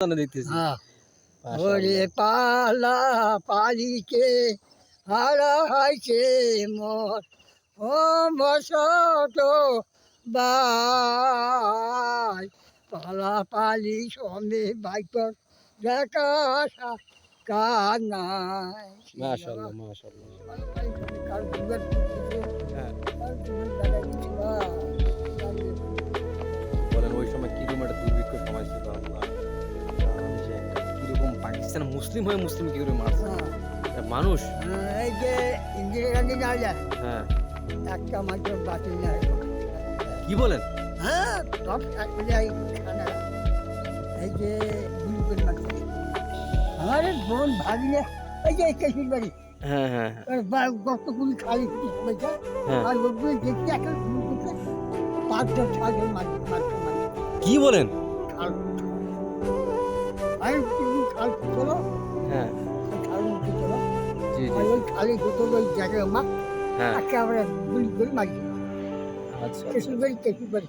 দেখতেছি। হ্যাঁ। ওরে পালা পালিকে হারাইছে মোর। ও বসত বাই পালা পালি সঙ্গে বাইকর দেখা কানাই মাশাআল্লাহ মাশাআল্লাহ। পাকিস্তান মুসলিম হয়ে মুসলিম কি করে মারছে হ্যাঁ। মানুষ? হ্যাঁ, এই যে ইন্দিরা গান্ধী না যায়। হ্যাঁ। একটা মাত্র বাতিল না কি বলেন? হ্যাঁ সব এক যাই এই যে গুলি মারছে আমার বোন এই যে কেশির বাড়ি। হ্যাঁ হ্যাঁ। গত গুলি খালি। হ্যাঁ। আর ওগুলো দেখতে একটা পাঁচজন ছজন মারছে মারছে মারছে। কি বলেন? খাল ওই খালি দুটো ওই জায়গায় মা হ্যাঁ। একেবারে গুলি করে মারি। আচ্ছা কিছু বাড়ি কেশির বাড়ি।